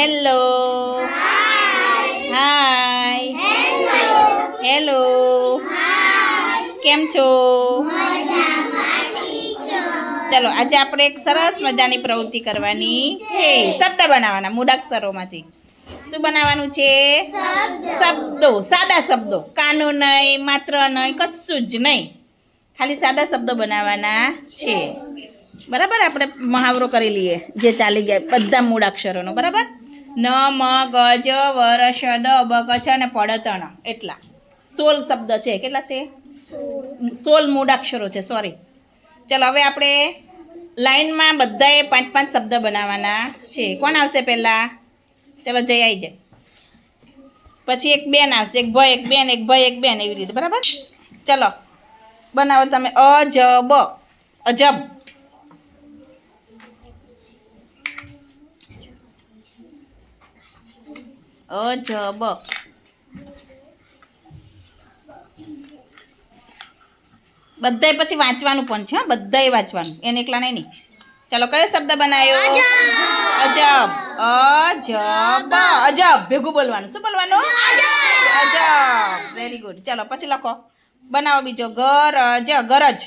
Hello hi hello કેમ છો? ચલો, આજે આપણે એક સરસ મજાની પ્રવૃત્તિ કરવાની છે. શબ્દ બનાવવાના, મૂળાક્ષરોમાંથી. શું બનાવવાનું છે? શબ્દો. સાદા શબ્દો. કાનો નહીં, માત્ર નહીં, કશું જ નહીં. ખાલી સાદા શબ્દો બનાવવાના છે. બરાબર? આપણે મહાવરો કરી લઈએ, જે ચાલી ગયા, બધા મૂળાક્ષરોનો. બરાબર? ન મ ગજ વરસ ડ ર બ, ક, છ અને પડતણ. એટલા. સોલ શબ્દ છે. કેટલા છે? સોલ મૂળાક્ષરો છે. સોરી ચલો, હવે આપણે લાઈનમાં બધાએ પાંચ પાંચ શબ્દ બનાવવાના છે. કોણ આવશે પહેલાં? ચલો, જય આવી જાય. પછી એક બેન આવશે. એક ભય, એક બેન, એક ભય, એક બેન. એવી રીતે. બરાબર? ચલો. બનાવો તમે. અજબ અજબ. અજબ. બધાય પછી વાંચવાનું પણ છે બધાય વાંચવાનું. એને એકલા નહીં ચાલો, કયો શબ્દ બનાવ્યો અજબ. અજબ. અજબ. ભેગું બોલવાનું. શું બોલવાનું? અજબ. વેરી ગુડ ચાલો, પછી લખો. બનાવો બીજો. ગરજ. ગરજ.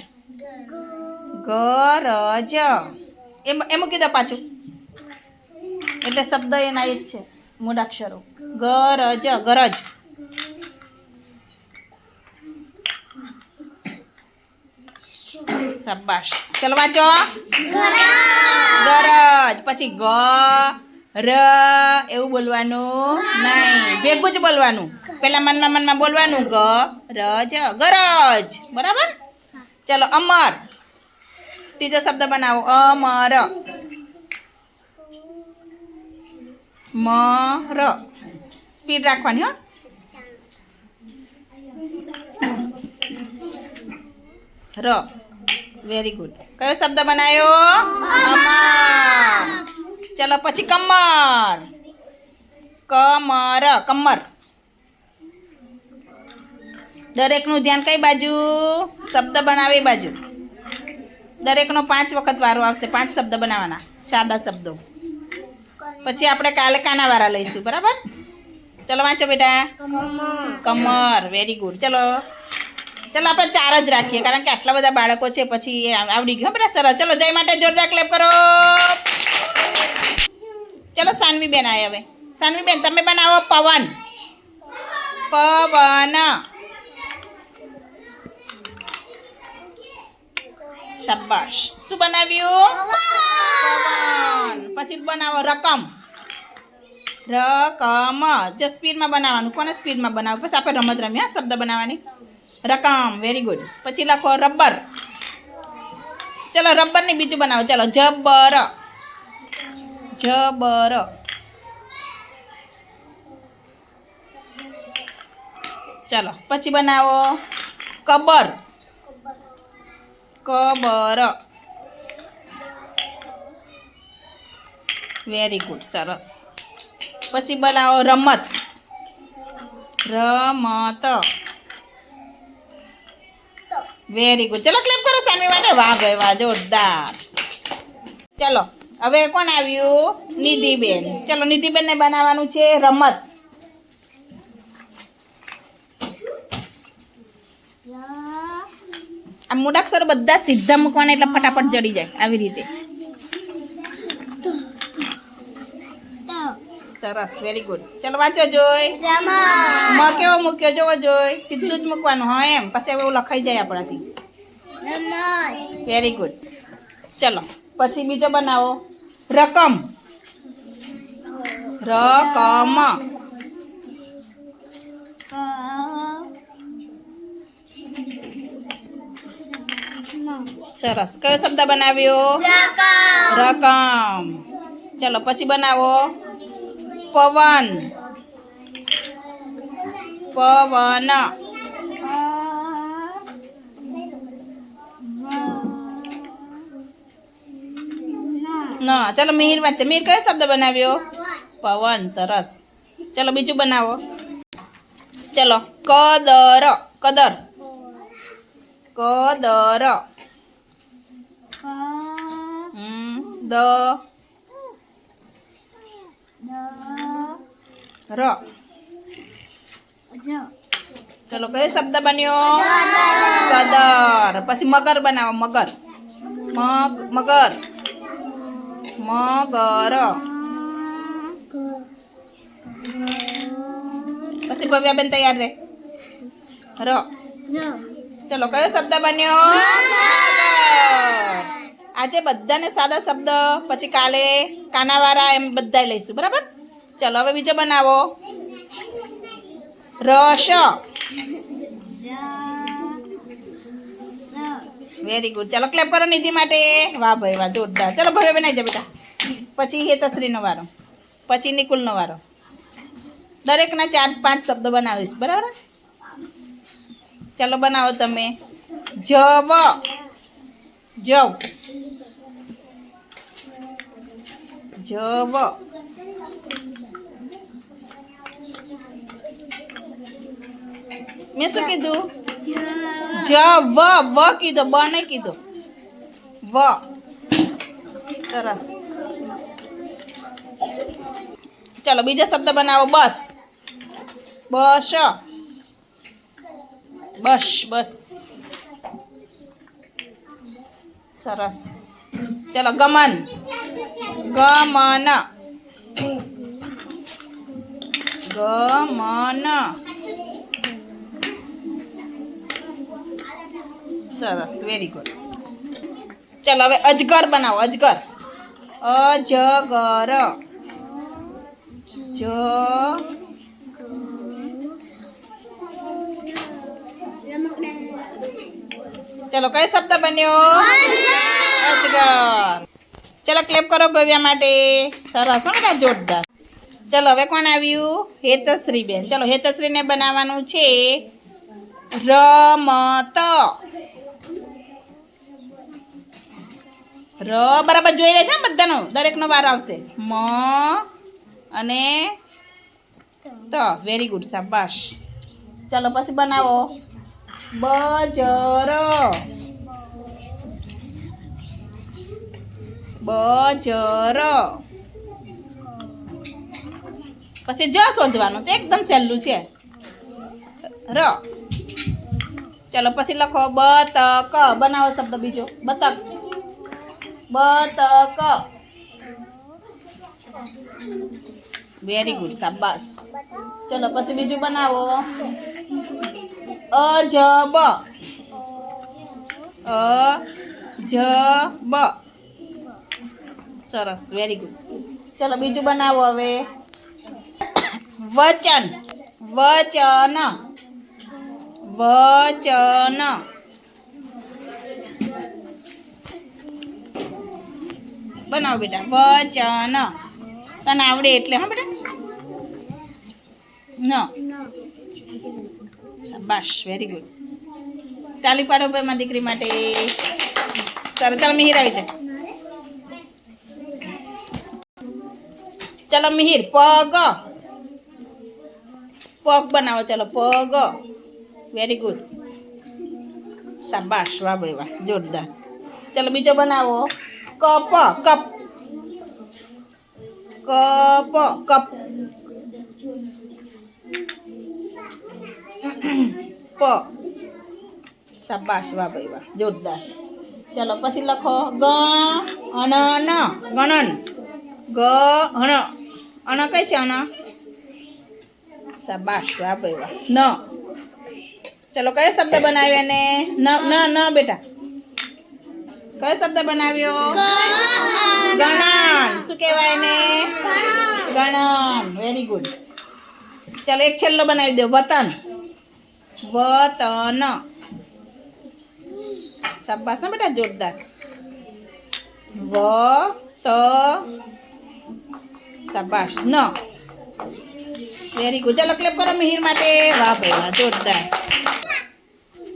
ગરજ. એમ એ મૂકી દો પાછું. એટલે શબ્દ એના એ જ છે. મૂળાક્ષરો. ગરજ ગરજ. શાબાશ. ચલો વાંચો. ગરજ. પછી ગ, ર, એવું બોલવાનું નહીં. ભેગું જ બોલવાનું. પેલા મનમાં મનમાં બોલવાનું. ગ રજ ગરજ. બરાબર? ચલો, અમર. ત્રીજો શબ્દ બનાવો. અમર. મર સ્પીડ રાખવાની, હો. ર. વેરી ગુડ કયો શબ્દ બનાવ્યો ચલો પછી કમર. કમર. કમર. દરેકનું ધ્યાન કઈ બાજુ? શબ્દ બનાવે બાજુ. દરેકનો પાંચ વખત વારો આવશે. પાંચ શબ્દ બનાવવાના સાદા શબ્દો. પછી આપણે કાલે કાનાવાળા લઈશું. બરાબર? ચલો વાંચો બેટા. કમર. વેરી ગુડ ચલો. ચલો આપણે ચાર જ રાખીએ કારણ કે આટલા બધા બાળકો છે પછી આવડી ગયું. બધા બેટા સરસ. ચલો જય માટે જોરદાર ક્લેપ કરો. ચલો સાનવી બેન આવે હવે. સાનવી બેન તમે બનાવો પવન. પવન. શાબાશ. શું બનાવ્યું? પવન. પછી બનાવો રકમ. રકમ જો સ્પીડમાં બનાવવાનું. કોને સ્પીડમાં બનાવવું? પછી આપણે રમત રમીએ શબ્દ બનાવવાની. રકમ વેરી ગુડ પછી લખો રબર. ચલો, રબરની બીજું બનાવો. ચલો, જબર. જબર. ચલો, પછી બનાવો કબર. કબર. વેરી ગુડ સરસ. પછી બનાવો રમત. રમત. વેરી ગુડ ચલો ક્લેપ કરો સામે માટે વાહ ભાઈ, વાહ, જોરદાર. ચલો, હવે કોણ આવ્યું? નિધિબેન. ચલો, નિધિબેનને બનાવવાનું છે રમત. આ મૂળાક્ષરો બધા સીધા મૂકવાના, એટલે ફટાફટ જડી જાય. આવી રીતે. સરસ વેરી ગુડ ચાલો વાંચો જોઈ. મ કેવો મૂક્યો જોવો જોઈ. સીધું જ મૂકવાનું હા એમ. પછી એવું લખાઈ જાય આપણાથી. વેરી ગુડ ચલો પછી બીજો બનાવો. રકમ. રકમ. સરસ. કયો શબ્દ બનાવ્યો? રકમ. ચલો પછી બનાવો. પવન પવન ના ચલો મિહિર વાંચે મિહિર કયો શબ્દ બનાવ્યો પવન સરસ ચલો બીજું બનાવો ચલો કદર કદર કદર હમ દ ર. ચલો કયો શબ્દ બન્યો? કદર પછી મગર બનાવો મગર. મગ મગર. મગર. પછી ભવ્યાબેન તૈયાર રે. ર. ચલો કયો શબ્દ બન્યો? આજે બધાને સાદા શબ્દ પછી કાલે કાનાવાળા એમ બધા લઈશું બરાબર? ચલો, હવે બીજો બનાવો. રસ. વેરી ગુડ ચાલો ક્લેપ કરો નિધિ માટે. વાહ ભાઈ, વાહ, જોરદાર. ચાલો ભવે બનાવી જાય બેટા. પછી હેતશ્રીનો વારો. પછી નિકુલનો વારો. દરેકના ચાર, પાંચ શબ્દો બનાવીશ. બરાબર? ચાલો, બનાવો તમે. જવ. જવ. જવ. મેં શું કીધું? જ વ વ કીધો બ નહીં કીધો. વ. સરસ. ચાલો બીજો શબ્દ બનાવો બસ. બસ. બસ બસ. સરસ. ચાલો ગમન. ગમન. ગમન. સરસ વેરી ગુડ ચાલો, હવે અજગર બનાવો, અજગર. અજગર. જ. ચલો, કયો શબ્દ બન્યો? અજગર. ચલો ક્લેપ કરો ભવ્યા માટે. સરસ બધા જોરદાર. ચલો, હવે કોણ આવ્યું? હેતશ્રી બેન ચલો, હેતશ્રીને બનાવવાનું છે રમત. ર બરાબર જોઈ ને બધાનો. દરેકનો વાર આવશે. મ અને ત. વેરી ગુડ શાબાશ. ચાલો પછી બનાવો. બજર. બજર. પછી જ શોધવાનું છે, એકદમ સહેલું છે. ર. ચાલો પછી લખો, બતક. બનાવો શબ્દ બીજો. બતક. બતક. વેરી ગુડ શાબાશ. ચલો, પછી બીજું બનાવો. અજબ. અજબ. સરસ વેરી ગુડ ચલો, બીજું બનાવો હવે. વચન. વચન. વચન. બનાવો બેટા. વચન. તને આવડે એટલે, હા બેટા? ન. શાબાશ વેરી ગુડ તાલી પાડો ભાઈ મારી દીકરી માટે. ચાલો મિહિર આવી જાય ચાલો મિહિર, પગ. પગ બનાવો, ચાલો, પગ. વેરી ગુડ શાબાશ, વાહ ભાઈ, વાહ, જોરદાર. ચાલો, બીજો બનાવો. Cup cup. Cup cup. પ. શાબાશ વાહ ભાઈ વાહ, જોરદાર. ચાલો પછી લખો ગ ન, ગણન. ગ અણ અણ કઈ છે અણ શાબાશ વાહ ભાઈ વાહ, ન. ચલો કયો શબ્દ બનાવ્યો એને? ન ન, બેટા. કયો શબ્દ બનાવ્યો? ગણન. શું કહેવાય ને ગણન. વેરી ગુડ ચાલો એક છેલ્લો બનાવી દો. વતન. વતન. શાબાશ ને બેટા, જોરદાર. વ ત શાબાશ. ન. વેરી ગુડ ચાલો ક્લેપ કરો મિહિર માટે. વાહ ભાઈ, વાહ, જોરદાર.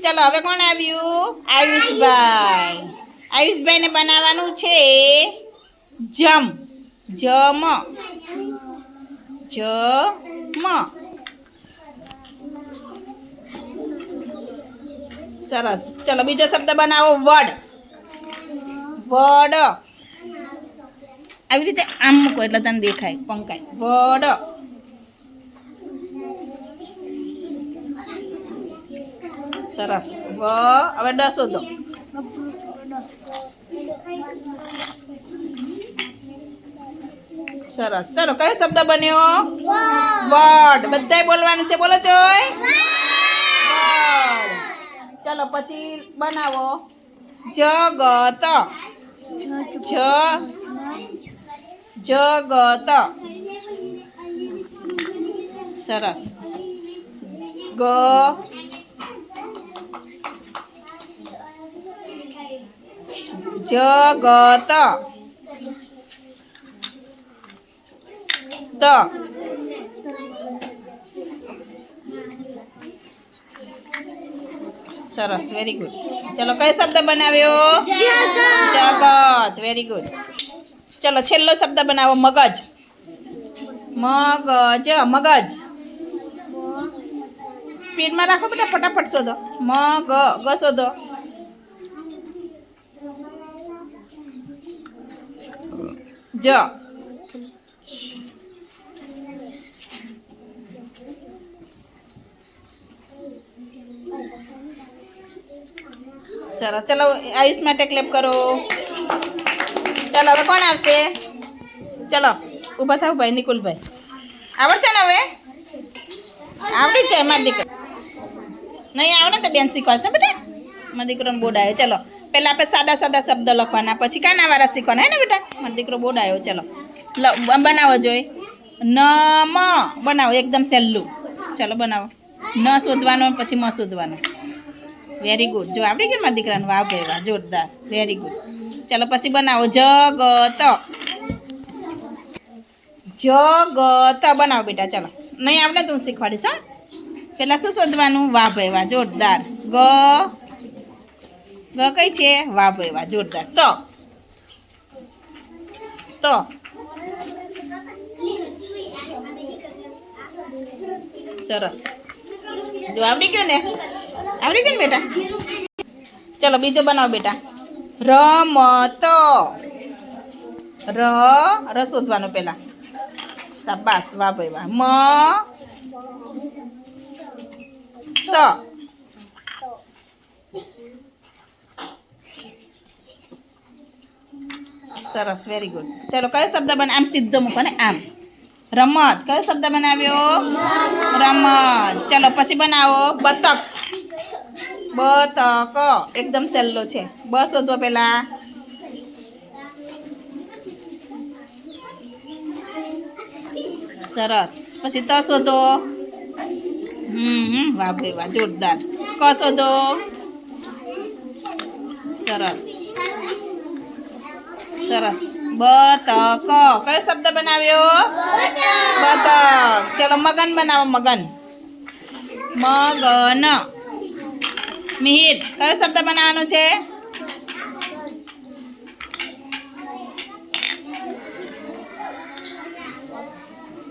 ચાલો, હવે કોણ આવ્યું? આયુષભાઈ. આયુષભાઈને બનાવવાનું છે જમ. જમ. જમ. સરસ. ચલો, બીજો શબ્દ બનાવો, વડ. વડ. આવી રીતે આમ મૂકો, એટલે તને દેખાય, પંકાય. વડ. સરસ. વ, હવે દસ શોધો. સરસ. ચાલો, કયો શબ્દ બન્યો? વર્ડ બધાય બોલવાનું છે? બોલો જોઈ. ચાલો, પછી બનાવો. જગત. જ. જગત. સરસ. ગ. જગત. ત સરસ વેરી ગુડ ચલો કયો શબ્દ બનાવ્યો જગત વેરી ગુડ ચલો છેલ્લો શબ્દ બનાવો મગજ મગજ મગજ સ્પીડમાં રાખો બેટા ફટાફટ શોધો મગ ગ શોધો જ ચલો ચલો, આયુષ માટે ક્લેપ કરો. ચલો, હવે કોણ આવશે? ચલો, ઊભા થાવ ભાઈ, નિકુલભાઈ. આવડશે ને હવે? આવડી જાય મારી દીકરી. નહીં આવડે તો બેન શીખવાડશે બેટા મારા દીકરોને બોર્ડ આવ્યો. ચલો, પહેલાં આપણે સાદા સાદા શબ્દ લખવાના, પછી કાનાવાળા શીખવાના, હે ને બેટા? મારો દીકરો બોર્ડ આવ્યો. ચલો બનાવો જોઈ. ન, મ, બનાવો, એકદમ સહેલું. ચલો, બનાવો. ન શોધવાનો, પછી મ શોધવાનો. વેરી ગુડ જો, આવડી ગયું મારા દીકરાને? વાહ ભાઈ જોરદાર. વેરી ગુડ ચાલો, પછી બનાવો. જગત. જગત. બનાવો બેટા, ચાલો. નહીં, આવડે તો હું શીખવાડીશ, હા. પહેલાં શું શોધવાનું? વાહ ભાઈ, વાહ, જોરદાર. ગ. ગ કઈ છે? વાહ ભાઈ, વાહ, જોરદાર. તો. તો. સરસ. જો, આવડી ગયું ને? આવડી ગયું ને બેટા? ચલો, બીજો બનાવો બેટા. રમત. ર ર શોધવાનું પહેલાં. સાબાસ વાહ ભાઈ, વાહ. મ, ત. સરસ વેરી ગુડ ચલો, કયો શબ્દ બને? આમ સીધો મૂકો ને, આમ. રમત. કયો શબ્દ બનાવ્યો? રમત. ચલો, પછી બનાવો. બતક. બતક. એકદમ સહેલો છે. બ શોધો પેલા. સરસ. પછી ત શોધો. હમ વાહ વાહ. જોરદાર. ક શોધો? સરસ. સરસ. બતક. કયો શબ્દ બનાવ્યો? બતક. ચલો મગન બનાવો મગન. મગન. મિહિર કયો શબ્દ બનાવવાનો છે?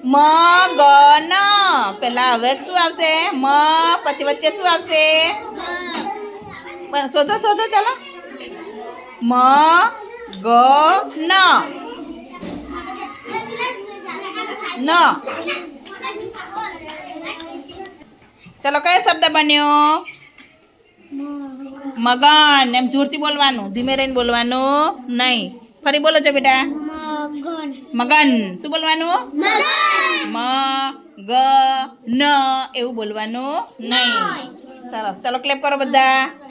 મગન. પેલા હવે શું આવશે? મ પછી વચ્ચે શું આવશે? શોધો શોધો ચાલો. મ ગ ન. ન. ચલો કયો શબ્દ બન્યો? મગન. એમ જોરથી બોલવાનું ધીમે રહીને બોલવાનું નહીં. ફરી બોલો છો બેટા. મગન. શું બોલવાનું? મ ગ ન એવું બોલવાનું નહીં. સરસ. ચલો ક્લેપ કરો બધા.